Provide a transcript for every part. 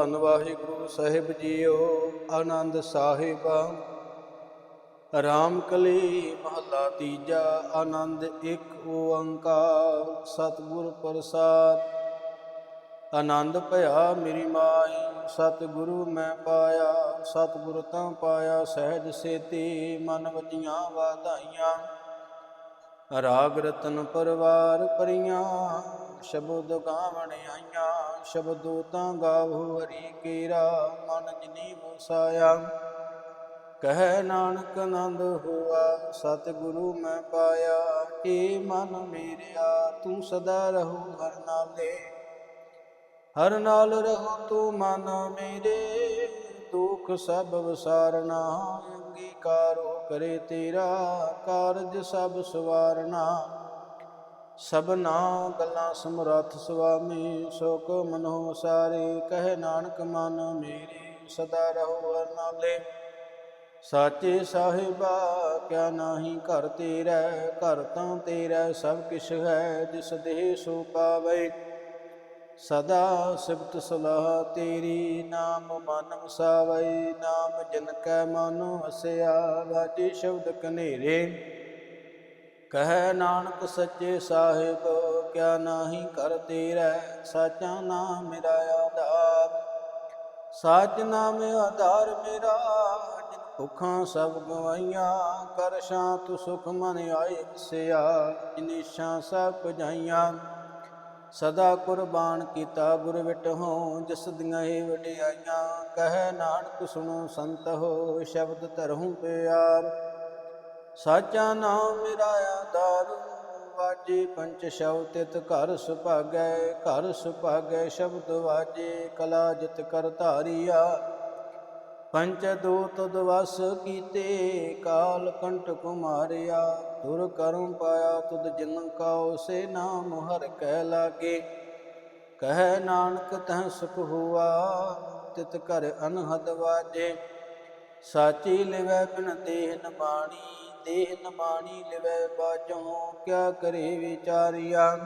ਧੰਨ ਵਾਹਿਗੁਰੂ ਸਾਹਿਬ ਜੀਓ, ਆਨੰਦ ਸਾਹਿਬ। ਰਾਮ ਕਲੀ ਮਹੱਲਾ ਤੀਜਾ, ਆਨੰਦ ਇੱਕ ਓੰਕਾਰ, ਸਤਿਗੁਰ ਪ੍ਰਸਾਦ। ਆਨੰਦ ਭਇਆ ਮੇਰੀ ਮਾਈ, ਸਤਿਗੁਰੂ ਮੈਂ ਪਾਇਆ, ਸਤਿਗੁਰ ਤਾਂ ਪਾਇਆ ਸਹਿਜ ਸੇਤੀ, ਮਨ ਵਜੀਆਂ ਵਾਧਾਈਆਂ। ਰਾਗ ਰਤਨ ਪਰਵਾਰ ਪਰੀਆਂ, ਸ਼ਬਦ ਗਾਵਣ ਆਈਆਂ। ਸ਼ਬਦੋ ਤਾਂ ਗਾਵੋ ਹਰੀ ਕੇਰਾ ਮਨ ਜਿਨੀ ਵਸਾਇਆ ਕਹਿ ਨਾਨਕ ਆਨੰਦ ਹੋਆ, ਸਤਿਗੁਰੂ ਮੈਂ ਪਾਇਆ। ਏ ਮਨ ਮੇਰਿਆ, ਤੂੰ ਸਦਾ ਰਹੋ ਹਰ ਨਾਲੇ। ਹਰ ਨਾਲ ਰਹੋ ਤੂੰ ਮਨ ਮੇਰੇ, ਦੁਖ ਸਭ ਵਿਸਾਰਨਾ, ਅੰਗੀਕਾਰੋ ਕਰੇ ਤੇਰਾ ਕਾਰਜ ਸਭ ਸਵਾਰਨਾ। ਸਭਨਾ ਗੱਲਾਂ ਸਮਰੱਥ ਸੁਆਮੀ, ਸੁਖ ਮਨੋ ਸਾਰੇ, ਕਹਿ ਨਾਨਕ ਮਨ ਮੇਰੀ, ਸਦਾ ਰਹੋ ਹਰ ਨਾਲੇ ਸਾਚੇ ਸਾਹਿਬਾ, ਕਿਆ ਨਾਹੀ ਘਰ ਤੇਰਾ, ਘਰ ਤਾਂ ਤੇਰਾ, ਸਭ ਕਿਛ ਹੈ, ਜਿਸ ਦੇਹ ਸੋ ਪਾਵੇ। ਸਦਾ ਸਿਫਤ ਸਲਾਹ ਤੇਰੀ, ਨਾਮ ਮਨ ਵਸਾਵੈ। ਨਾਮ ਜਨ ਕੈ ਮਨ ਵਸਿਆ, ਵਾਜੀ ਸ਼ਬਦ ਕਨੇਰੇ। ਕਹਿ ਨਾਨਕ ਸੱਚੇ ਸਾਹਿਬ, ਕਿਆ ਨਾਹੀ ਕਰ ਤੇਰਾ, ਸਾਚਾ ਨਾਮ ਮੇਰਾ ਆਧਾਰ। ਸਾਚ ਨਾਮ ਆਧਾਰ ਮੇਰਾ, ਜਿਨ ਭੁੱਖਾਂ ਸਭ ਗਵਾਈਆਂ, ਕਰ ਸ਼ਾਂਤ ਸੁਖ ਮਨ ਆਏ ਵਸਿਆ ਜਿਨੀਸ਼ਾਂ ਸਭ ਪੁਜਾਈਆਂ। ਸਦਾ ਕੁਰਬਾਨ ਕੀਤਾ ਗੁਰ ਵਿਟਹੁ, ਜਿਸ ਦੀਆਂ ਇਹ ਵਡਿਆਈਆਂ। ਕਹਿ ਨਾਨਕ ਸੁਣੋ ਸੰਤ ਹੋ, ਸ਼ਬਦ ਧਰਹੁ ਪਿਆਰ। ਸਾਚਾ ਨਾਮ ਮੇਰਾ ਆਧਾਰ ਵਾਜੇ ਪੰਚ ਸ਼ਵ ਤਿਤ ਘਰ ਸੁਭਾਗੈ ਘਰ ਸੁਭਾਗੈ ਸ਼ਬਦ ਵਾਜੇ, ਕਲਾ ਜਿਤ ਕਰ ਧਾਰੀਆ। ਪੰਚ ਦੂਤ ਦਵਸ ਕੀਤੇ, ਕਾਲ ਕੰਟ ਕੁਮਾਰਿਆ। ਤੁਰ ਕਰਮ ਪਾਇਆ ਤੁਧ ਜਿਨ ਕਾਉ ਸੇ ਨਾਮ ਹਰ ਕਹਿ ਲਾਗੇ। ਕਹਿ ਨਾਨਕ ਤਹ ਸੁਖ ਹੁਆ, ਤਿਤ ਕਰ ਅਨਹਦ ਵਾਜੇ। ਸਾਚੀ ਲਿਵੈ ਬਿਨ ਦੇਹ ਨ ਦੇਹ ਨਮਾਣੀ ਲਿਵੈ ਬਾਝੋਂ, ਕਿਆ ਕਰੇ ਵਿਚਾਰਿਆ?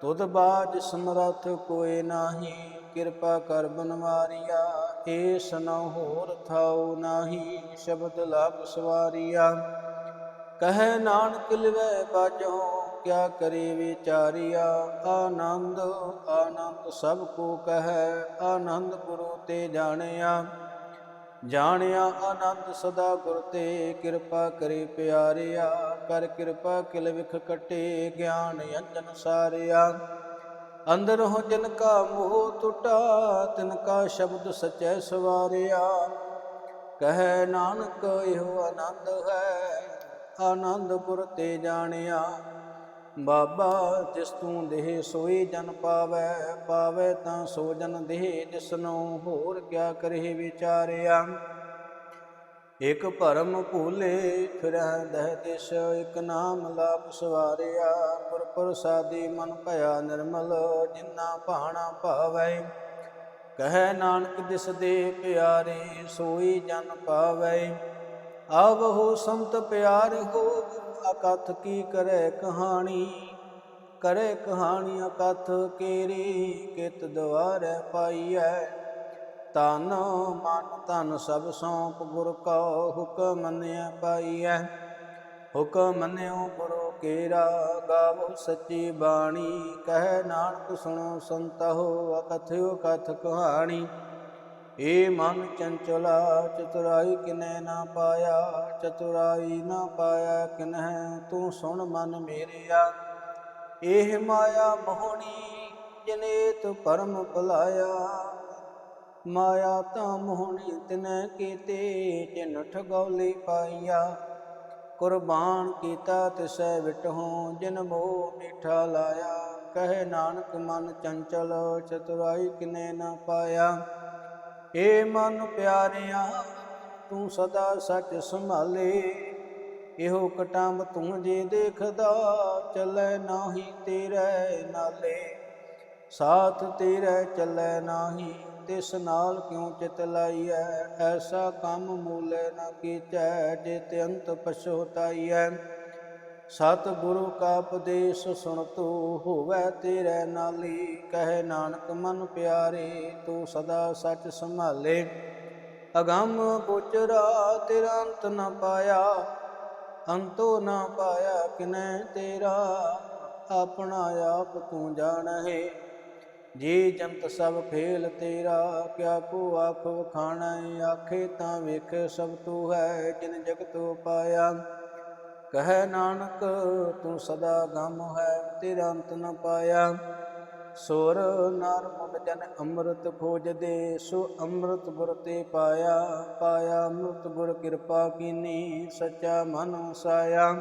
ਤੁਧ ਬਾਜ ਸਮਰਥ ਕੋਏ ਨਾਹੀ, ਕਿਰਪਾ ਕਰ ਬਨਵਾਰੀਆ। ਏਸ ਨ ਹੋਰ ਥਾਉ ਨਾਹੀ, ਸ਼ਬਦ ਲਾਭ ਸਵਾਰੀਆ। ਕਹੈ ਨਾਨਕ ਲਿਵੈ ਬਾਝੋ, ਕਿਆ ਕਰੇ ਵਿਚਾਰਿਆ? ਆਨੰਦ ਆਨੰਦ ਸਭ ਕੋ ਕਹੈ, ਆਨੰਦ ਗੁਰੂ ਤੇ ਜਾਣਿਆ। ਜਾਣਿਆ ਆਨੰਦ ਸਦਾ ਗੁਰ ਤੇ, ਕਿਰਪਾ ਕਰੇ ਪਿਆਰਿਆ, ਕਰ ਕਿਰਪਾ ਕਿਲ ਵਿਖ ਕਟੇ, ਗਿਆਨ ਅੰਜਨ ਸਾਰਿਆ। ਅੰਦਰ ਹੋ ਜਿਨ ਕਾ ਮੋਹ ਟੁਟਾ, ਤਿਨ ਕਾ ਸ਼ਬਦ ਸਚੈ ਸਵਾਰਿਆ। ਕਹੈ ਨਾਨਕ, ਇਹੋ ਆਨੰਦ ਹੈ ਆਨੰਦ ਗੁਰ ਤੇ ਜਾਣਿਆ। ਬਾਬਾ ਜਿਸ ਤੂੰ ਦੇਹ ਸੋਈ ਜਨ ਪਾਵੈ ਪਾਵੈ ਤਾਂ ਸੋ ਜਨ ਦੇਹ ਜਿਸਨੂੰ ਹੋਰ ਕਿਆ ਕਰੇ ਵਿਚਾਰਿਆ। ਇਕ ਭਰਮ ਭੂਲੇ ਫਿਰਹਿ ਦਹਿ ਦਿਸ ਇਕ ਨਾਮ ਲਾਭ ਸਵਾਰਿਆ। ਗੁਰ ਪ੍ਰਸਾਦੀ ਮਨ ਭਇਆ ਨਿਰਮਲ, ਜਿਨਾ ਭਾਣਾ ਭਾਵੈ। ਕਹੈ ਨਾਨਕ ਦਿਸ ਦੇ ਪਿਆਰੇ, ਸੋਈ ਜਨ ਪਾਵੈ। ਆਵ ਹੋ ਸੰਤ ਪਿਆਰ ਹੋ ਅਕਥ ਕੀ ਕਰੈ ਕਹਾਣੀ? ਕਰੇ ਕਹਾਣੀ ਅਕਥ ਕੇਰੀ ਕਿਤ ਦਵਾਰੈ ਪਾਈਐ? ਤਨ ਮਨ ਧਨ ਸਭ ਸੌਂਪ ਗੁਰ ਕਾ ਹੁਕਮ ਮੰਨਿਆ ਪਾਈਐ। ਹੁਕਮ ਮੰਨਿਓ ਗੁਰੂ ਕੇਰਾ, ਗਾਵੋ ਸੱਚੀ ਬਾਣੀ। ਕਹਿ ਨਾਨਕ ਸੁਣੋ ਸੰਤਹੁ, ਅਕਥਿਓ ਕਥ ਕਹਾਣੀ। ਏ ਮਨ ਚੰਚਲਾ, ਚਤੁਰਾਈ ਕਿਨੈ ਨਾ ਪਾਇਆ, ਚਤੁਰਾਈ ਨਾ ਪਾਇਆ ਕਿਨਹਿ ਤੂੰ ਸੁਣ ਮਨ ਮੇਰਿਆ। ਇਹ ਮਾਇਆ ਮੋਹਣੀ ਜਿਨੇ ਤੂੰ ਪਰਮ ਭੁਲਾਇਆ। ਮਾਇਆ ਤਾਂ ਮੋਹਣੀ ਤਿਨੈ ਕੀਤੇ, ਜਿਨ ਠਗੌਲੀ ਪਾਈਆ। ਕੁਰਬਾਨ ਕੀਤਾ ਤਿਸੈ ਵਿਟਹੋਂ, ਜਿਨ ਮੋਹ ਮਿਠਾ ਲਾਇਆ। ਕਹੇ ਨਾਨਕ ਮਨ ਚੰਚਲ, ਚਤੁਰਾਈ ਕਿਨੇ ਨਾ ਪਾਇਆ। ਏ ਮਨ ਪਿਆਰਿਆ, ਤੂੰ ਸਦਾ ਸੱਚ ਸੰਭਾਲੇ। ਇਹੋ ਕਟੰਬ ਤੂੰ ਜੇ ਦੇਖਦਾ, ਚੱਲੇ ਨਾਹੀ ਤੇਰੇ ਨਾਲੇ। ਸਾਥ ਤੇਰੇ ਚੱਲੇ ਨਾਹੀ, ਤਿਸ ਨਾਲ ਕਿਉ ਚਿਤ ਲਾਈਐ? ਐਸਾ ਕੰਮ ਮੂਲੇ ਨ ਕੀਚੈ ਜੇ ਤੇ ਅੰਤ ਪਛੋਤਾਈਐ। ਸਤਿਗੁਰੂ ਕਾ ਉਪਦੇਸ਼ ਸੁਣ ਤੂੰ ਹੋਵੇ ਤੇਰੇ ਨਾਲੀ, ਕਹਿ ਨਾਨਕ ਮਨ ਪਿਆਰੇ, ਤੂੰ ਸਦਾ ਸੱਚ ਸੰਭਾਲੇ। ਅਗੰਮ ਗੋਚਰਾ ਤੇਰਾ ਅੰਤ ਨ ਪਾਇਆ, ਅੰਤੋ ਨਾ ਪਾਇਆ ਕਿਨੈ ਤੇਰਾ, ਆਪਣਾ ਆਪ ਤੂੰ ਜਾਣਹਿ। ਜੀ ਜੰਤ ਸਭ ਫੇਲ ਤੇਰਾ, ਕਿਆ ਕੋ ਆਖ ਵਖਾਣਾ ਆਖੇ ਤਾਂ ਵੇਖੇ ਸਭ ਤੂੰ ਹੈ, ਜਿਨ ਜਗਤ ਪਾਇਆ। ਕਹੈ ਨਾਨਕ, ਤੂੰ ਸਦਾ ਗਮ ਹੈ, ਤੇਰਾ ਅੰਤ ਨ ਪਾਇਆ। ਸੁਰ ਨਰ ਮੁੰਡ ਜਨ ਅੰਮ੍ਰਿਤ ਖੋਜਦੇ, ਸੋ ਅੰਮ੍ਰਿਤ ਗੁਰ ਤੇ ਪਾਇਆ। ਪਾਇਆ ਅੰਮ੍ਰਿਤ ਗੁਰ ਕਿਰਪਾ ਕੀਨੀ, ਸੱਚਾ ਮਨ ਵਸਾਇਆ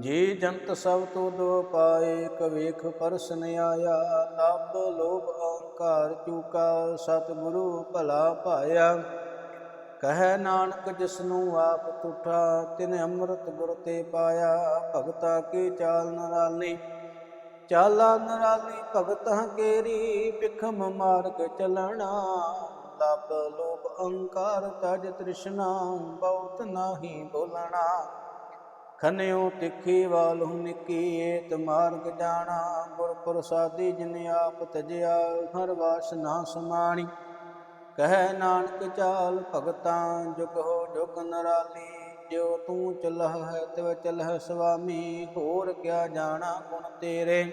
ਜੀ ਜੰਤ ਸਭ ਤੋ ਦੋ ਪਾਏ ਕਵੇਖ ਪਰਸਨ ਆਇਆ। ਲੱਭ ਲੋਭ ਅਹੰਕਾਰ ਚੂਕਾ, ਸਤਿਗੁਰੂ ਭਲਾ ਪਾਇਆ। ਕਹੈ ਨਾਨਕ ਜਿਸਨੂੰ ਆਪ ਤੁਠਾ, ਤਿਨ ਅੰਮ੍ਰਿਤ ਗੁਰ ਤੇ ਪਾਇਆ, ਭਗਤਾ ਕੀ ਚਾਲ ਨਰਾਲੀ ਚਾਲਾ ਨਰਾਲੀ ਭਗਤਾਂ ਕੇਰੀ ਬਿਖਮ ਮਾਰਗ ਚਲਣਾ। ਲੱਭ ਲੋਭ ਅਹੰਕਾਰ ਤਜ ਤ੍ਰਿਸ਼ਨਾ, ਬਹੁਤ ਨਾਹੀ ਬੋਲਣਾ। ਖਨਿਓ ਤਿੱਖੀ ਵਾਲੁ ਨਿੱਕੀ, ਏਤ ਮਾਰਗ ਜਾਣਾ। ਗੁਰ ਪ੍ਰਸਾਦੀ ਜਿਨ ਆਪ ਤਜਿਆ, ਹਰ ਵਾਸ ਨਾ ਸਮਾਣੀ। ਕਹੈ ਨਾਨਕ ਚਾਲ ਭਗਤਾਂ ਜੁਗ ਹੋ ਜੁਗ ਨਰਾਲੀ, ਜਿਉ ਤੂੰ ਚਲਹ ਹੈ ਤਿਵ ਚਲਹ ਸੁਆਮੀ, ਹੋਰ ਕਿਆ ਜਾਣਾ ਗੁਣ ਤੇਰੇ?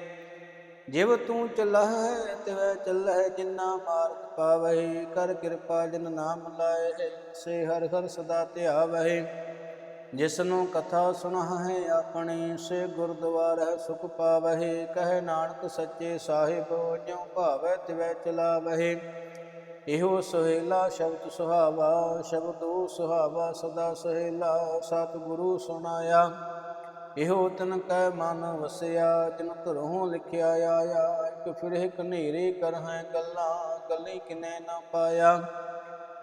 ਜਿਵ ਤੂੰ ਚਲਹ ਹੈ ਤਿਵ ਚਲਹ ਜਿਨਾ ਮਾਰਗ ਪਾਵਹਿ, ਕਰ ਕਿਰਪਾ ਜਿਨ ਨਾਮ ਲਾਏ, ਸੇ ਹਰ ਹਰ ਸਦਾ ਧਿਆਵਹਿ। ਜਿਸ ਨੂੰ ਕਥਾ ਸੁਨਹ ਹੈ ਆਪਣੀ, ਸੇ ਗੁਰਦੁਆਰਾ ਸੁਖ ਪਾਵਹਿ। ਕਹਿ ਨਾਨਕ ਸੱਚੇ ਸਾਹਿਬ, ਜਿਉ ਭਾਵੈ ਤਿਵੈ ਚਲਾਵਹਿ। ਇਹੋ ਸੁਹੇਲਾ ਸ਼ਬਦ ਸੁਹਾਵਾ, ਸ਼ਬਦੋ ਸੁਹਾਵਾ, ਸਦਾ ਸੁਹੇਲਾ, ਸਤਿਗੁਰੂ ਸੁਣਾਇਆ। ਇਹੋ ਤਨ ਕੈ ਮਨ ਵਸਿਆ, ਤਿਨ ਘਰੋਂ ਲਿਖਿਆ ਆਇਆ। ਇੱਕ ਫਿਰੇ ਕਨੇਰੇ ਕਰਹਿ ਗੱਲਾਂ, ਗੱਲੀ ਕਿਨੇ ਨਾ ਪਾਇਆ।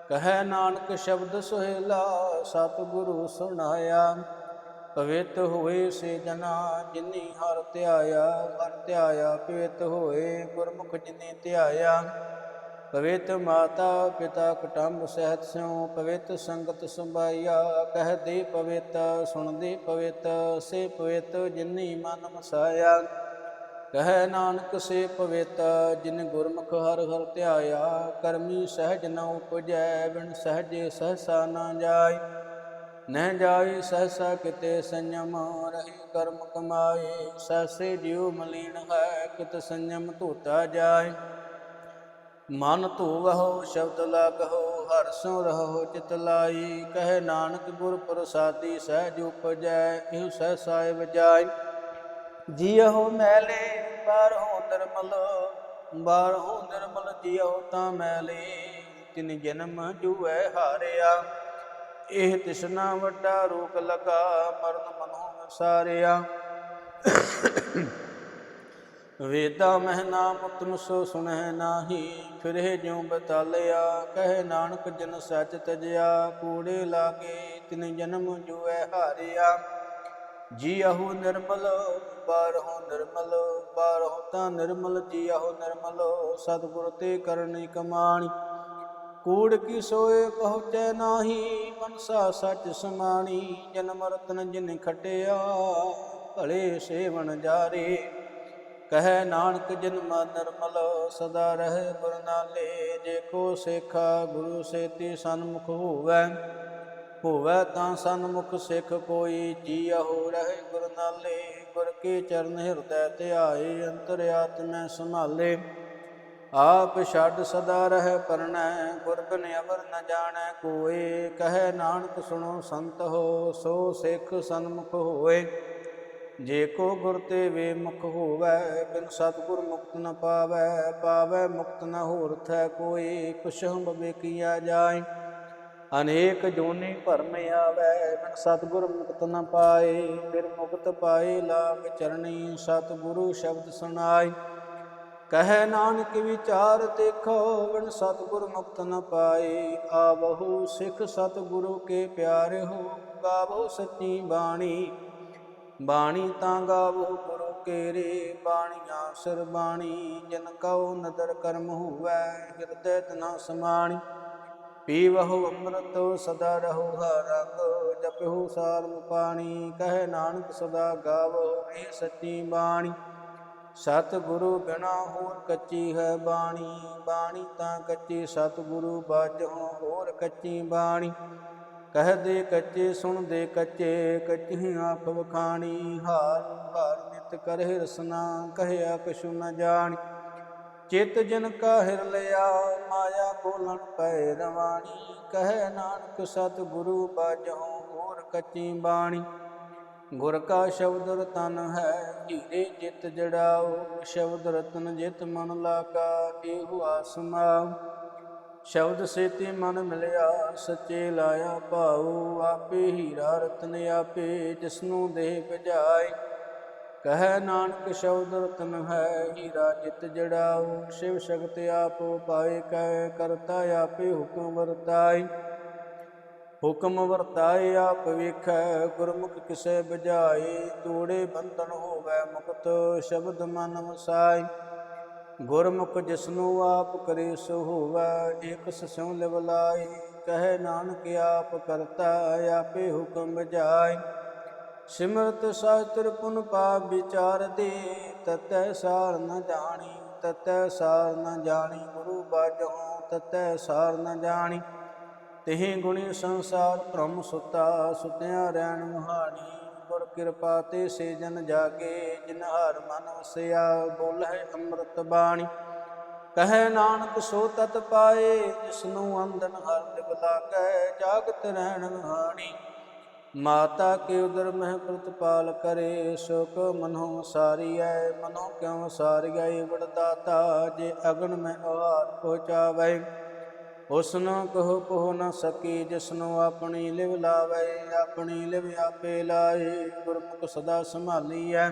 ਕਹੈ ਨਾਨਕ ਸ਼ਬਦ ਸੁਹੇਲਾ, ਸਤਿਗੁਰੂ ਸੁਣਾਇਆ। ਪਵਿੱਤ ਹੋਏ ਸੇ ਜਨਾ, ਜਿਨੀ ਹਰ ਧਿਆਇਆ ਹਰ ਧਿਆਇਆ, ਪਵਿੱਤ ਹੋਏ ਗੁਰਮੁਖ ਜਿਨੇ ਧਿਆਇਆ। ਪਵਿੱਤ ਮਾਤਾ ਪਿਤਾ ਕੁਟੰਬ ਸਹਿਤ ਸਿਉ, ਪਵਿੱਤ ਸੰਗਤ ਸੰਭਾਈਆ, ਕਹਦੇ ਪਵਿੱਤ, ਸੁਣਦੇ ਪਵਿੱਤ, ਸੇ ਪਵਿੱਤ ਜਿਨੀ ਮਨ ਮਸਾਇਆ। ਕਹਿ ਨਾਨਕ ਸੇ ਪਵਿੱਤ, ਜਿਨ ਗੁਰਮੁਖ ਹਰ ਹਰ ਧਿਆਇਆ। ਕਰਮੀ ਸਹਿਜ ਨ ਉਪਜੈ, ਬਿਨ ਸਹਜੇ ਸਹਸਾ ਨਾ ਜਾਏ ਨਹਿ ਜਾਏ ਸਹਸਾ ਕਿਤੇ ਸੰਯਮ ਰਹੀ ਕਰਮ ਕਮਾਏ ਸਹਸੇ ਜਿਉ ਮਲੀਨ ਹੈ ਕਿਤ ਸੰਯਮ ਧੂਤਾ ਜਾਏ ਮਨ ਧੋਵਹੁ, ਸ਼ਬਦ ਲਾਗਹੁ, ਹਰ ਸੋ ਰਹੋ ਚਿਤ ਲਾਈ। ਕਹਿ ਨਾਨਕ ਗੁਰ ਪ੍ਰਸਾਦੀ, ਸਹਿਜ ਉਪਜੈ ਇਹੋ ਸਹਸਾਇ ਵਜਾਈ ਜੀਉ ਮੈਲੇ ਬਾਰਹੁ ਨਿਰਮਲ ਬਾਰਹੁ ਨਿਰਮਲ ਜੀਉ ਤਾਂ ਮੈਲੇ। ਤਿਨ ਜਨਮ ਜੂਐ ਹਾਰਿਆ, ਇਹ ਤਿਸਨਾ ਵੱਡਾ ਰੋਗ ਲਗਾ, ਮਰਨ ਮਨੋ ਵਿਸਾਰਿਆ ਵੇਦਾ ਮਹਿ ਨਾਮ ਤੁਮ ਸੋ ਸੁਣਹਿ ਨਾਹੀ, ਫਿਰੇ ਜਿਉ ਬਤਾਲਿਆ, ਕਹਿ ਨਾਨਕ ਜਨ ਸੱਚ ਤਜਿਆ, ਕੂੜੇ ਲਾਗੇ ਤਿਨ ਜਨਮ ਜੂਐ ਹਾਰਿਆ। ਜੀ ਜੀਅਹੁ ਨਿਰਮਲ, ਬਾਰਹੁ ਨਿਰਮਲ, ਬਾਰਹੁ ਤਾਂ ਨਿਰਮਲ ਜੀ ਜੀਅਹੁ ਨਿਰਮਲ, ਸਤਿਗੁਰ ਤੇ ਕਰਨੀ ਕਮਾਣੀ ਕੂੜ ਕੀ ਸੋਏ ਪਹੁੰਚੈ ਨਾਹੀ, ਮਨਸਾ ਸੱਚ ਸਮਾਣੀ, ਜਨਮ ਰਤਨ ਜਿਨ ਖਟਿਆ, ਭਲੇ ਸੇਵਨ ਜਾਰੇ। ਕਹੈ ਨਾਨਕ ਜਿਨ ਨਿਰਮਲ, ਸਦਾ ਰਹੇ ਗੁਰਨਾਲੇ ਜੇ ਕੋ ਸੇਖਾ ਗੁਰੂ ਸੇਤੀ ਸਨਮੁਖ ਹੋਵੈ ਹੋਵੈ ਤਾਂ ਸਨਮੁਖ ਸਿੱਖ ਕੋਈ। ਜੀਅਹੁ ਰਹੇ ਗੁਰ ਨਾਲੇ, ਗੁਰ ਕੇ ਚਰਨ ਹਿਰਦੈ ਧਿਆਏ ਅੰਤਰ ਆਤਮੈ ਸੰਭਾਲੇ। ਆਪ ਛੱਡ ਸਦਾ ਰਹਿ ਪਰਣੈ, ਗੁਰ ਬਿਨ ਅਵਰ ਨ ਜਾਣੈ ਕੋਏ। ਕਹੈ ਨਾਨਕ ਸੁਣੋ ਸੰਤ ਹੋ, ਸੋ ਸਿੱਖ ਸਨਮੁਖ ਹੋਏ। ਜੇ ਕੋ ਗੁਰ ਤੇ ਵੇ ਮੁਖ ਹੋਵੈ, ਬਿਨ ਸਤਿਗੁਰ ਮੁਕਤ ਨ ਪਾਵੈ ਪਾਵੈ ਮੁਕਤ ਨ ਹੋਰ ਥੈ ਕੋਈ, ਕੁਛ ਬਵੇ ਕੀਆ ਜਾਏ। ਅਨੇਕ ਜੋਨੀ ਭਰਮ ਆਵੈ, ਬਿਨ ਸਤਿਗੁਰ ਮੁਕਤ ਨ ਪਾਏ, ਫਿਰ ਮੁਕਤ ਪਾਏ ਲਾਗ ਚਰਣੀ ਸਤਿਗੁਰੂ ਸ਼ਬਦ ਸੁਣਾਏ। ਕਹੈ ਨਾਨਕ ਵਿਚਾਰ ਦੇਖੋ, ਬਿਨ ਸਤਿਗੁਰ ਮੁਕਤ ਨ ਪਾਏ। ਆਵਹੂ ਸਿੱਖ ਸਤਿਗੁਰੂ ਕੇ ਪਿਆਰੇ ਹੋ ਗਾਵੋ ਸੱਚੀ ਬਾਣੀ। ਬਾਣੀ ਤਾਂ ਗਾਵੋ ਗੁਰੂ ਕੇਰੇ, ਬਾਣੀਆਂ ਸਿਰ ਬਾਣੀ। ਜਿਨ ਕਉ ਨਦਰ ਕਰਮ ਹੋਵੈ, ਹਿਰਦੈ ਤਨਾ ਸਮਾਣੀ। ਪੀਵਹੁ ਅੰਮ੍ਰਿਤ, ਸਦਾ ਰਹੋ ਹਰ ਰੰਗ ਜਪਿਹੁ ਸਾਰਨ ਪਾਣੀ ਕਹਿ ਨਾਨਕ ਸਦਾ ਗਾਵੋ ਇਹ ਸੱਚੀ ਬਾਣੀ। ਸਤ ਗੁਰੂ ਬਿਨਾ ਹੋਰ ਕੱਚੀ ਹੈ ਬਾਣੀ। ਬਾਣੀ ਤਾਂ ਕੱਚੀ ਸਤ ਗੁਰੂ ਬਾਝੋਂ ਹੋਰ ਕੱਚੀ ਬਾਣੀ। ਕਹਦੇ ਕੱਚੇ, ਸੁਣਦੇ ਕੱਚੇ ਕੱਚੀ ਆਖ ਵਖਾਣੀ। ਹਾਰ ਹਾਰ ਨਿਤ ਕਰਹਿ ਰਸਨਾ ਕਹਿਆ ਕਛੁ ਨ ਜਾਣੀ। ਚਿਤ ਜਨ ਕਾ ਹਿਰ ਲਿਆ, ਮਾਇਆ ਬੋਲਣ ਪੈ ਰਵਾਣੀ। ਕਹੈ ਨਾਨਕ ਸਤ ਗੁਰੂ ਬਾਝੋਂ ਹੋਰ ਕੱਚੀ ਬਾਣੀ। ਗੁਰ ਕਾ ਸ਼ਬਦ ਰਤਨ ਹੈ, ਹੀਰੇ ਜਿਤ ਜੜਾਓ। ਸ਼ਬਦ ਰਤਨ ਜਿਤ ਮਨ ਲਾਗਾ ਇਹੋ ਆਸਮਾ ਸ਼ਬਦ ਸੇਤੀ ਮਨ ਮਿਲਿਆ, ਸੱਚੇ ਲਾਇਆ ਭਾਉ, ਆਪੇ ਹੀਰਾ ਰਤਨ ਆਪੇ ਜਿਸਨੂੰ ਦੇਹ ਭਜਾਏ। ਕਹੈ ਨਾਨਕ ਸ਼ਬਦ ਰਤਨ ਹੈ, ਹੀਰਾ ਜਿਤ ਜੜਾਉ, ਸ਼ਿਵ ਸ਼ਕਤ ਆਪ ਪਾਏ, ਕਹਿ ਕਰਤਾ ਆਪੇ ਹੁਕਮ ਵਰਤਾਈ ਹੁਕਮ ਵਰਤਾਏ, ਆਪ ਵੇਖੈ, ਗੁਰਮੁਖ ਕਿਸੈ ਬਜਾਏ ਤੋੜੇ ਬੰਧਨ ਹੋਵੇ ਮੁਕਤ, ਸ਼ਬਦ ਮਨ ਵਸਾਈ ਗੁਰਮੁਖ ਜਿਸਨੂੰ ਆਪ ਕਰੇ ਸੋ ਹੋਵੇ, ਏਕ ਸਸਿਉ ਲਿਵ ਲਾਈ ਨਾਨਕ ਆਪ ਕਰਤਾ, ਆਪੇ ਹੁਕਮ ਬਜਾਈ ਸਿਮਰਤ ਸਾਸਤਰ ਪੁਨ ਪਾਪ ਵਿਚਾਰ ਦੇ, ਤਤੈ ਸਾਰ ਨ ਜਾਣੀ, ਤਤੈ ਸਾਰ ਨ ਜਾਣੀ, ਗੁਰੂ ਬਾਝੋਂ ਤਤੈ ਸਾਰ ਨ ਜਾਣੀ। ਤਿਹੀ ਗੁਣੀ ਸੰਸਾਰ ਭ੍ਰਮ ਸੁਤਾ, ਸੁਤਿਆ ਰਹਿਣ ਮੁਹਾਣੀ ਗੁਰ ਕਿਰਪਾ ਤੇ ਸੇ ਜਨ ਜਾਗੇ, ਜਿਨ ਹਰ ਮਨ ਵਸਿਆ ਬੋਲੇ ਅੰਮ੍ਰਿਤ ਬਾਣੀ। ਕਹੈ ਨਾਨਕ ਸੋ ਤਤ ਪਾਏ, ਜਿਸਨੂੰ ਅੰਦਨ ਹਰ ਲਿਵ ਲਾਗੈ, ਜਾਗਤ ਰਹਿਣ ਮੁਹਾਣੀ ਮਾਤਾ ਕੇ ਉਦਰ ਮਹਿ ਪ੍ਰਤਪਾਲ ਕਰੇ, ਸੁਖ ਮਨੋ ਸਾਰੀਐ, ਮਨੋ ਕਿਉ ਸਾਰੀਐ ਵਡਦਾਤਾ ਜੇ ਅਗਨ ਮੈਂ ਆਹਾਰ ਪਹੁੰਚਾਵੇ। ਉਸਨੂੰ ਕਹੋ ਕੋ ਨ ਸਕੀ, ਜਿਸਨੂੰ ਆਪਣੀ ਲਿਵ ਲਾਵੇ, ਆਪਣੀ ਲਿਵ ਆਪੇ ਲਾਏ, ਗੁਰਮੁਖ ਸਦਾ ਸੰਭਾਲੀ ਹੈ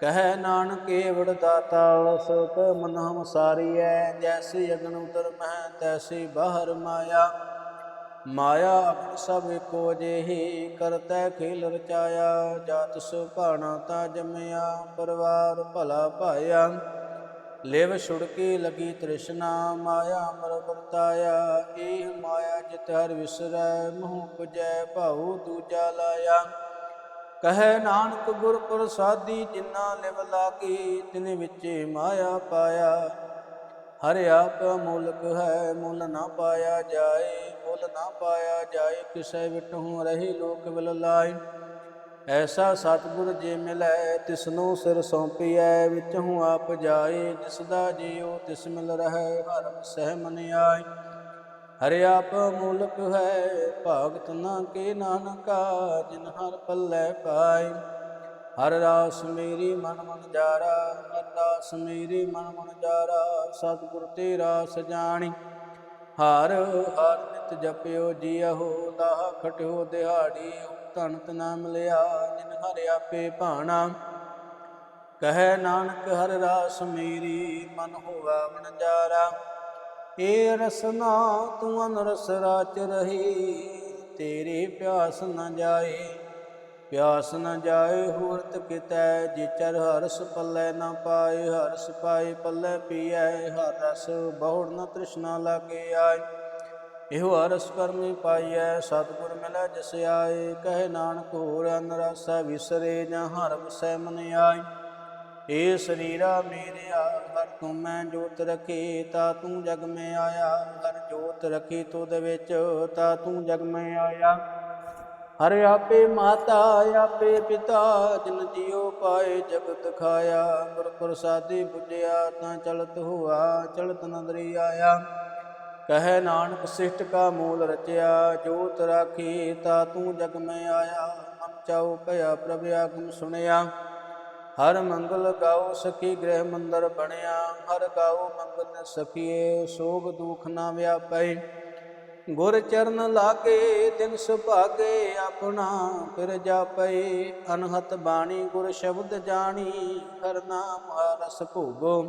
ਕਹੈ ਨਾਨਕ ਏਵੜ ਦਾਤਾ ਸੁਖ ਸਾਰੀ ਹੈ ਜੈਸੀ ਅਗਨ ਉਦਰ ਮਹਿ, ਤੈਸੀ ਬਾਹਰ ਮਾਇਆ। ਮਾਇਆ ਆਪਣ ਸਭ ਏਕੋ ਜਿਹੀ, ਕਰਤੈ ਖੇਲ ਰਚਾਇਆ। ਜਾਤ ਸੁ ਭਾਣਾ ਤਾ ਜੰਮਿਆ, ਪਰਿਵਾਰ ਭਲਾ ਭਾਇਆ। ਲਿਵ ਛੁੜਕੇ ਲਗੀ ਤ੍ਰਿਸ਼ਨਾ, ਮਾਇਆ ਅਮਰ ਵਰਤਾਇਆ। ਇਹ ਮਾਇਆ ਜਿਤ ਹਰ ਵਿਸਰੈ, ਮੋਹ ਪੁਜੈ, ਭਾਉ ਦੂਜਾ ਲਾਇਆ। ਕਹੈ ਨਾਨਕ, ਗੁਰ ਪ੍ਰਸਾਦੀ ਜਿਨਾ ਲਿਵ ਲਾਗੀ, ਤਿਨ ਵਿੱਚੇ ਮਾਇਆ ਪਾਇਆ। ਹਰਿ ਆਪ ਮੁਲਕ ਹੈ, ਮੁੱਲ ਨਾ ਪਾਇਆ ਜਾਏ, ਮੁੱਲ ਨਾ ਪਾਇਆ ਜਾਏ, ਕਿਸੈ ਵਿਟਹੁ ਰਹੀ ਲੋਕ ਵਿਲ ਲਾਈ ਐਸਾ ਸਤਿਗੁਰ ਜੇ ਮਿਲੈ, ਤਿਸਨੂੰ ਸਿਰ ਸੌਂਪੀਐ ਹੂੰ ਆਪ ਜਾਏ ਜਿਸ ਦਾ ਜੀਉ ਤਿਸ ਮਿਲ ਰਹੈ, ਹਰ ਸਹਿ ਮਨ ਆਈ ਹਰਿ ਆਪ ਮੂਲਕ ਹੈ, ਭਗਤ ਨਾ ਕੇ ਨਾਨਕਾ, ਜਿਨ ਹਰ ਪੱਲੇ ਪਾਏ। ਹਰ ਰਾਸ ਮੇਰੀ ਮਨ ਮਨ ਜਾਰਾ, ਹਰ ਰਾਸ ਮੇਰੀ ਮਨ ਮਨ ਜਾਰਾ, ਸਤਿਗੁਰ ਤੇ ਰਾਸ ਜਾਣੀ ਹਰ ਹਰ ਨਿਤ ਜਪਿਓ ਜੀ ਜੀਹੋ ਲਾਹ ਖਟਿਓ ਦਿਹਾੜੀ ਧਨ ਤਨਾ ਮਿਲਿਆ ਜਿਨ ਹਰਿ ਆਪੇ ਭਾਣਾ। ਕਹੈ ਨਾਨਕ ਹਰ ਰਾਸ ਮੇਰੀ, ਮਨ ਹੋਵਾ ਮਨ ਜਾਰਾ। ਏ ਰਸਨਾ ਤੂੰ ਅਨਰਸ ਰਾਚ ਰਹੀ, ਤੇਰੀ ਪਿਆਸ ਨ ਜਾਏ। ਪਿਆਸ ਨ ਜਾਏ ਹੂਰਤ ਕਿਤੈ ਜੇ ਹਰਸ ਪੱਲੇ ਨਾ ਪਾਏ, ਹਰਸ ਪਾਏ ਪੱਲੇ ਪੀਐ, ਹਰ ਰਸ ਬਹੁੜ ਨ ਤ੍ਰਿਸ਼ਨਾ ਲਾਗੇ ਆਏ। ਇਹੋ ਹਰਸ ਕਰਮੀ ਪਾਈਐ, ਸਤਿਗੁਰ ਮਿਲੈ ਜਿਸ ਆਏ, ਕਹੇ ਨਾਨਕ ਹੋਰ ਅਨਰਸੈ ਵਿਸਰੇ ਜਾਂ ਹਰ ਵਸੈ ਮਨ ਆਏ। ਏ ਸਰੀਰਾ ਮੇਰਿਆ ਹਰ ਤੂੰ ਮੈਂ ਜੋਤ ਰਖੇ, ਤਾ ਤੂੰ ਜਗ ਮੈਂ ਆਇਆ। ਹਰ ਜੋਤ ਰਖੀ ਤੁਧ ਵਿੱਚ, ਤਾ ਤੂੰ ਜਗ ਮੈਂ ਆਇਆ। ਹਰ ਆਪੇ ਮਾਤਾ, ਆਪੇ ਪਿਤਾ, ਜਿਨ ਜਿਉ ਪਾਏ ਜਗਤ ਖਾਇਆ। ਗੁਰ ਪ੍ਰਸਾਦੀ ਬੁਝਿਆ ਤਾਂ ਚਲਤ ਹੁਆ, ਚਲਤ ਨਦਰੀ ਆਇਆ। ਕਹੈ ਨਾਨਕ, ਸਿਸ਼ਟ ਕਾ ਮੂਲ ਰਚਿਆ, ਜੋਤ ਰਾਖੀ ਤਾ ਤੂੰ ਜਗ ਮੈਂ ਆਇਆ। ਮਨ ਚਾਉ ਭਇਆ ਪ੍ਰਭ ਆਗਮ ਸੁਣਿਆ। ਹਰ ਮੰਗਲ ਗਾਉ ਸਖੀ ਗ੍ਰਹਿ ਮੰਦਰ ਬਣਿਆ। ਹਰ ਗਾਓ ਮੰਗਲ ਸਖੀਏ, ਸੋਗ ਦੁਖ ਨਾ ਵਿਆਪੈ। ਗੁਰ ਚਰਨ ਲਾਗੇ ਦਿਨ ਸੁਭਾਗੇ ਆਪਣਾ, ਫਿਰ ਜਾਪੈ ਅਨਹਤ ਬਾਣੀ, ਗੁਰ ਸ਼ਬਦ ਜਾਣੀ, ਹਰ ਨਾਮ ਹਰਸ ਭੋਗੋ।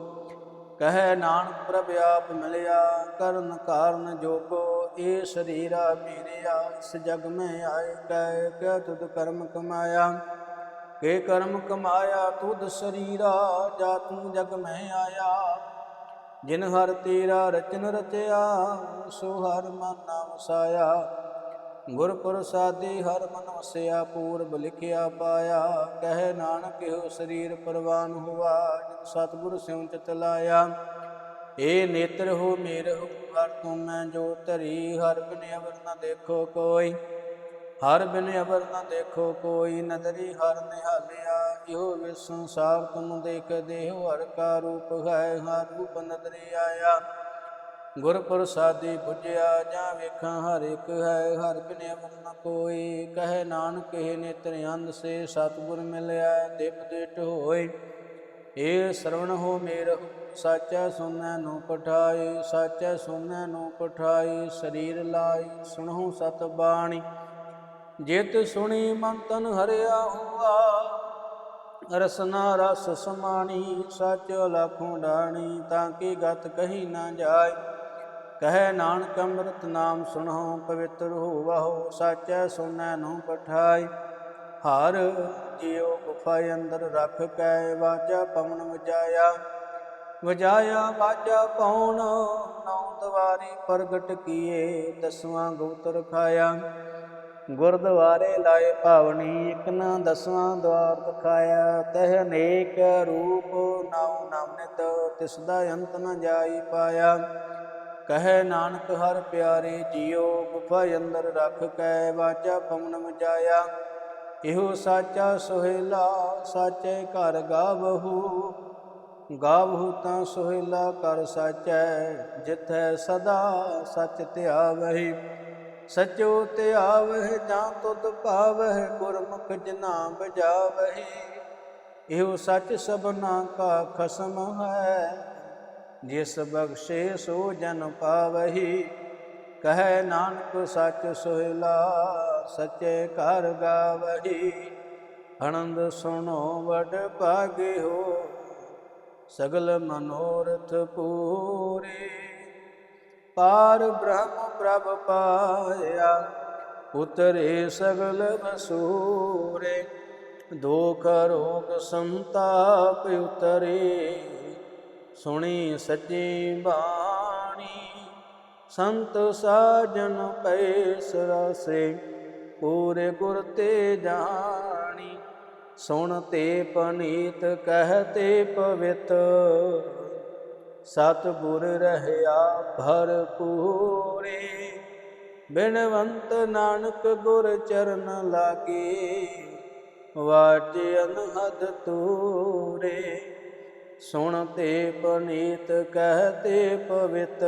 ਕਹੈ ਨਾਨਕ ਪ੍ਰਭ ਆਪ ਮਿਲਿਆ, ਕਰਨ ਕਾਰਨ ਜੋਗੋ, ਏ ਸਰੀਰਾ ਮੇਰਿਆ, ਇਸ ਜਗ ਮੈਂ ਆਏ ਕੈ ਕੈ ਤੁਧ ਕਰਮ ਕਮਾਇਆ। ਕੇ ਕਰਮ ਕਮਾਇਆ, ਤੁਧ ਸਰੀਰਾ, ਜਾ ਤੂੰ ਜਗ ਮੈਂ ਆਇਆ। ਜਿਨ ਹਰ ਤੇਰਾ ਰਚਨ ਰਚਿਆ, ਸੋ ਹਰ ਮਨ ਨਾਮ ਵਸਾਇਆ ਗੁਰ ਪ੍ਰਸਾਦੀ ਹਰ ਮਨ ਵਸਿਆ, ਪੂਰਬ ਲਿਖਿਆ ਪਾਇਆ। ਕਹਿ ਨਾਨਕ ਇਹੋ ਸਰੀਰ ਪਰਵਾਨ ਹੁਆ, ਜਿਨ ਸਤਿਗੁਰ ਸਿਉ ਚਿਤ ਲਾਇਆ। ਏ ਨੇਤਰ ਹੋ ਮੇਰ ਹੋ ਹਰ ਤੁਮ ਮੈਂ ਜੋ ਧਰੀ, ਹਰ ਬਿਨ ਅਵਰ ਨ ਦੇਖੋ ਕੋਈ। ਹਰ ਬਿਨ ਅਵਰ ਨ ਦੇਖੋ ਕੋਈ ਨਦਰੀ, ਹਰ ਨਿਹਾਲਿਆ ਇਹੋ ਵਿ ਸੰਸਾਰ, ਤੁਮ ਦੇਖ ਦੇਹੁ ਹਰ ਕਾ ਰੂਪ ਹੈ, ਹਰ ਰੂਪ ਨਦਰੀ ਆਇਆ। ਗੁਰ ਪ੍ਰਸਾਦੀ 부ਜਿਆ ਜਾਂ ਵੇਖਾਂ ਹਰ ਇੱਕ ਹੈ, ਹਰ ਬਿਨ ਅਵਰ ਨ ਕੋਈ। ਕਹੇ ਨਾਨਕ, ਇਹ ਨੇਤਰ ਅੰਧ ਸੇ ਸਤਿਗੁਰ ਮਿਲਿਆ, ਦਿਪ ਦਿਟ ਹੋਏ। ਏ ਸਰਵਣ ਹੋ ਮੇਰ ਸਾਚਾ ਸੁਨੈ ਨੂੰ ਪਠਾਈ ਸਾਚਾ ਸੁਨੈ ਨੂੰ ਪਠਾਈ ਸਰੀਰ ਲਾਈ ਸੁਣਹੁ ਸਤ ਬਾਣੀ ਜਿਤ ਸੁਣੀ ਮਨ ਤਨ ਹਰਿਆ ਹੁਆ, ਰਸਨਾ ਰਸ ਸਮਾਣੀ, ਸਚ ਲਖੋਂ ਡਾਣੀ, ਤਾਂ ਕੀ ਗਤ ਕਹੀ ਨਾ ਜਾਏ। ਕਹੈ ਨਾਨਕ ਅੰਮ੍ਰਿਤ ਨਾਮ ਸੁਣਹੁ ਪਵਿੱਤਰ ਹੋਵਹੁ ਸਾਚੈ ਸੁਨੈ ਨੂੰ ਪਠਾਈ ਹਰ ਜਿਉ ਗੁਫਾ ਅੰਦਰ ਰੱਖ ਕੈ, ਵਾਜਾ ਪਵਨ ਵਜਾਇਆ। ਵਜਾਇਆ ਵਾਜਾ ਪਉਣ ਨੌ ਦਵਾਰੀ ਪ੍ਰਗਟ ਕੀਏ, ਦਸਵਾਂ ਗੁਪਤ ਰਖਾਇਆ ਗੁਰਦੁਆਰੇ ਲਾਏ ਭਾਵਨੀ, ਇਕ ਨਾ ਦਸਵਾਂ ਦਵਾਰ ਦਿਖਾਇਆ। ਤਹਿ ਅਨੇਕ ਰੂਪ ਨਾਉ ਨਾਮਨਿਤ ਤਿਸ ਦਾ ਅੰਤ ਨ ਜਾਈ ਪਾਇਆ। ਕਹੈ ਨਾਨਕ, ਹਰ ਪਿਆਰੇ ਜੀਉ ਗੁਫਾ ਅੰਦਰ ਰਖ ਕੈ ਵਾਜਾ ਪਵਨ ਵਜਾਇਆ। ਇਹੋ ਸਾਚਾ ਸੁਹੇਲਾ, ਸਾਚੇ ਘਰ ਗਾਵਹੂ। ਗਾਵਹੂ ਤਾਂ ਸੁਹੇਲਾ ਕਰ ਸਾਚੈ, ਜਿਥੈ ਸਦਾ ਸਚ ਧਿਆਵਹਿ। ਸਚੋ ਧਿਆਵਹਿ ਜਾਂ ਤੁਧ ਭਾਵਹਿ, ਗੁਰਮੁਖ ਜਨਾ ਬਜਾਵਹਿ। ਇਹੋ ਸਚ ਸਭਨਾ ਕਾ ਖਸਮ ਹੈ, ਜਿਸ ਬਖਸ਼ੇ ਸੋ ਜਨ ਪਾਵਹੀ। ਕਹੈ ਨਾਨਕ ਸੱਚ ਸੋਹਿਲਾ, ਸੱਚੇ ਘਰ ਗਾਵਹੀ। ਆਨੰਦ ਸੁਣੋ ਵਡ ਭਾਗੇ ਹੋ ਸਗਲ ਮਨੋਰਥ ਪੂਰੇ। ਪਾਰ ਬ੍ਰਹਮ ਪ੍ਰਭ ਪਾਇਆ, ਉਤਰੇ ਸਗਲ ਵਸੂਰੇ ਦੁਖ ਰੋਗ ਸੰਤਾਪ ਉਤਰੇ। ਸੁਣੀ ਸੱਚੀ ਬਾਣੀ, ਸੰਤ ਸਾਜਨ ਪੈ ਸਰਸੇ ਪੂਰੇ ਗੁਰ ਤੇ ਜਾਣੀ। ਸੁਣ ਤੇ ਪਨੀਤ ਕਹਤੇ ਪਵਿੱਤ ਸਤਿਗੁਰ ਰਹਿਆ ਭਰਪੂਰੇ ਬਿਨਵੰਤ ਨਾਨਕ ਗੁਰ ਚਰਨ ਲਾਗੇ ਵਾਟ ਅਨਹਦ ਤੂਰੇ ਸੁਣ ਤੇ ਪਨੀਤ ਕਹਤੇ ਪਵਿੱਤ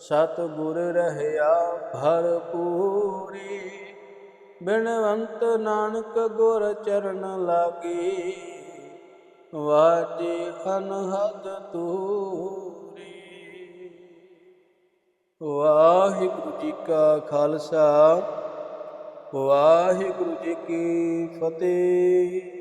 ਸਤ ਗੁਰ ਰਹਿਆ ਭਰਪੂਰੀ ਬਿਨਵੰਤ ਨਾਨਕ ਗੁਰ ਚਰਨ ਲਾਗੀ ਵਾਜੇ ਅਨਹਦ ਤੂਰੀ ਵਾਹਿਗੁਰੂ ਜੀ ਕਾ ਖਾਲਸਾ ਵਾਹਿਗੁਰੂ ਜੀ ਕੀ ਫਤਿਹ।